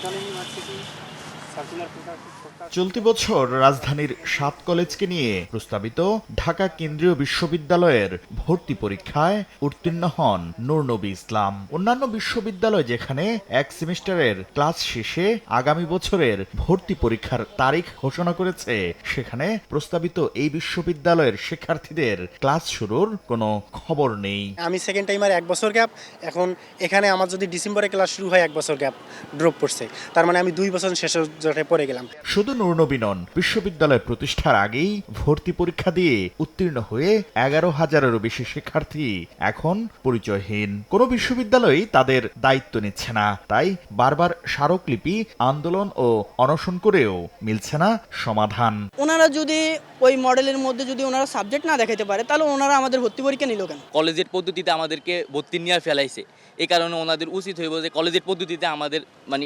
左に回ってくる？চলতি বছর রাজধানীর সাত কলেজকে নিয়ে প্রস্তাবিত ঢাকা কেন্দ্রীয় বিশ্ববিদ্যালয়ের ভর্তি পরীক্ষায় উত্তীর্ণ হন নূরনবী ইসলাম। অন্যান্য বিশ্ববিদ্যালয় যেখানে এক সেমিস্টারের ক্লাস শেষে আগামী বছরের ভর্তি পরীক্ষার তারিখ ঘোষণা করেছে সেখানে প্রস্তাবিত এই বিশ্ববিদ্যালয়ের শিক্ষার্থীদের ক্লাস শুরুর কোনো খবর নেই। আমি সেকেন্ড টাইমার এক বছর গ্যাপ এখন এখানে আমার যদি ডিসেম্বরে ক্লাস শুরু হয় এক বছর গ্যাপ ড্রপ পড়ছে। তার মানে আমি দুই বছর শেষে জটে পড়ে গেলাম। শুধু নূরনবী নন বিশ্ববিদ্যালয় প্রতিষ্ঠার আগেই ভর্তি পরীক্ষা দিয়ে উত্তীর্ণ হয়ে এগারো হাজারেরও বেশি শিক্ষার্থী এখন পরিচয়হীন। কোনো বিশ্ববিদ্যালয়ই তাদের দায়িত্ব নিচ্ছে না তাই বারবার স্মারকলিপি আন্দোলন ও অনশন করেও মিলছে না সমাধান। ওনারা যদি ওই মডেলের মধ্যে যদি ওনারা সাবজেক্ট না দেখাতে পারে তাহলে ওনারা আমাদের ভর্তি পরীক্ষা নিল কেন? কলেজের পদ্ধতিতে আমাদেরকে ভর্তি নিয়ে ফেলাইছে। এই কারণে ওনাদের উচিত হইব যে কলেজের পদ্ধতিতে আমাদের মানে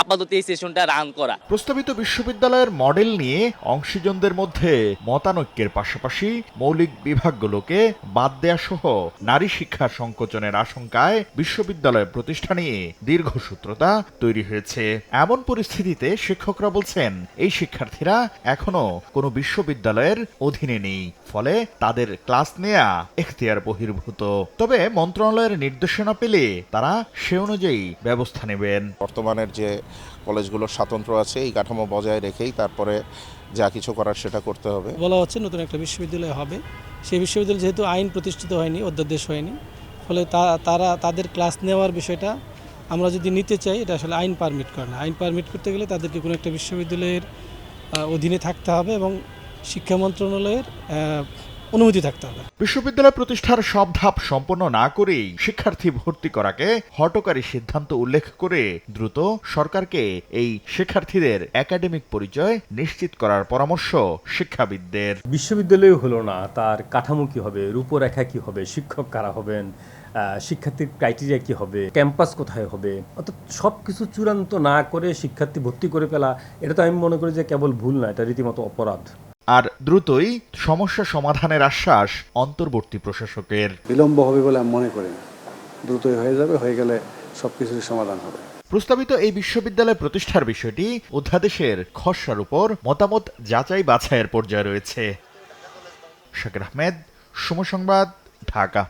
আপাতত এই সেশনটা রান করা। প্রস্তাবিত বিশ্ববিদ্যালয়ের মডেল নিয়ে অংশীজনদের মধ্যে মতানৈক্যের পাশাপাশি মৌলিক বিভাগগুলোকে বাদ দেয়া সহ নারী শিক্ষা সংকোচনের আশঙ্কায় বিশ্ববিদ্যালয় প্রতিষ্ঠা নিয়ে দীর্ঘসূত্রতা তৈরি হয়েছে। এমন পরিস্থিতিতে শিক্ষকরা বলছেন এই শিক্ষার্থীরা এখনও কোনো বিশ্ববিদ্যালয়ের অধীনে নেই। ফলে তাদের ক্লাস নেয়া এখতিয়ার বহির্ভূত। তবে মন্ত্রণালয়ের নির্দেশনা পেলে তারা সে অনুযায়ী ব্যবস্থা নেবেন। বর্তমানের যে কলেজগুলোর স্বাতন্ত্র আছে, এই কাঠামো বজায় রেখেই তারপরে যা কিছু করার সেটা করতে হবে। বলা হচ্ছে নতুন একটা বিশ্ববিদ্যালয় হবে। সেই বিশ্ববিদ্যালয় যেহেতু আইন প্রতিষ্ঠিত হয়নি, অধ্যাদেশ হয়নি, ফলে তারা, তাদের ক্লাস নেওয়ার বিষয়টা আমরা যদি নিতে চাই, এটা আসলে আইন পারমিট করে না। আইন পারমিট করতে গেলে তাদেরকে কোনো একটা বিশ্ববিদ্যালয়ের অধীনে থাকতে হবে এবং শিক্ষা মন্ত্রণালয়ের অনুমতি থাকতে হবে। বিশ্ববিদ্যালয় প্রতিষ্ঠার সব ধাপ সম্পন্ন না করেই শিক্ষার্থী ভর্তি করাকে হটকারী সিদ্ধান্ত উল্লেখ করে দ্রুত সরকারকে এই শিক্ষার্থীদের একাডেমিক পরিচয় নিশ্চিত করার পরামর্শ শিক্ষাবিদদের। বিশ্ববিদ্যালয় হলো না তার কাঠামো কি হবে রূপরেখা কি হবে শিক্ষক কারা হবেন আহ, শিক্ষার্থীর ক্রাইটেরিয়া কি হবে ক্যাম্পাস কোথায় হবে অর্থাৎ সব কিছু চূড়ান্ত না করে শিক্ষার্থী ভর্তি করে ফেলা এটা তো আমি মনে করি যে কেবল ভুল না এটা রীতিমতো অপরাধ। আর দ্রুতই সমস্যা সমাধানের আশ্বাস অন্তর্বর্তী প্রশাসকের। বিলম্ব হবে বলে আমি মনে করি না। দ্রুতই হয়ে যাবে হয়ে গেলে সবকিছুর সমাধান হবে। প্রস্তাবিত এই বিশ্ববিদ্যালয় প্রতিষ্ঠার বিষয়টি অধ্যাদেশের খসড়ার উপর মতামত যাচাই বাছাইয়ের পর্যায়ে রয়েছে। শাকির আহমেদ সমসংবাদ ঢাকা।